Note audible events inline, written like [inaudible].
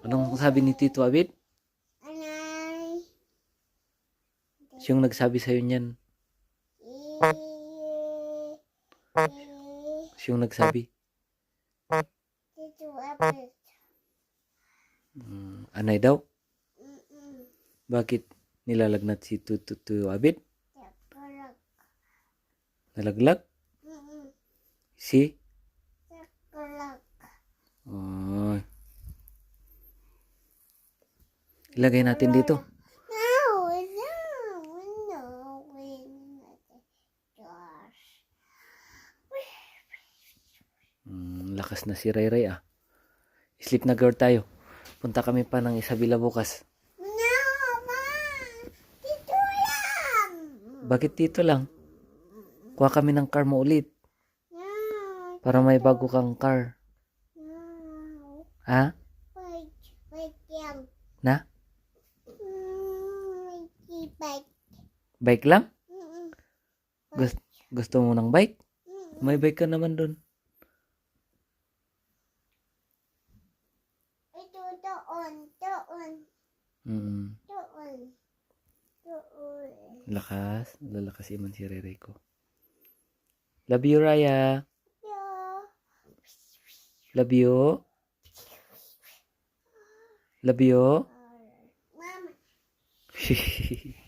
Anong sabi ni Tito Abid? Anay. Siyang nagsabi sa'yo niyan. Siyang nagsabi. Dito apit. Mm, anay daw? Bakit nilalagnat si Tutu Abid? Sakalak. Nalaglag? Si? Ilagay natin dito. No, no, no, Gosh. Mm, lakas na si Ray Ray ah. Sleep na girl tayo. Punta kami pa ng Isabela bukas. No, ma. Dito lang. Bakit dito lang? Kuha kami ng car mo ulit. No, Para may bago kang car. no. Ha? Wait, wait lang. Na? Wait. Bike lang? Mm-mm. Gusto, gusto mo ng bike? Mm-mm. May bike ka naman doon. Ito, doon, doon, Mm, doon, doon. lakas. Lalakas iman si Ray ko. Love you, Raya. Love you. Love you. Mama. [laughs]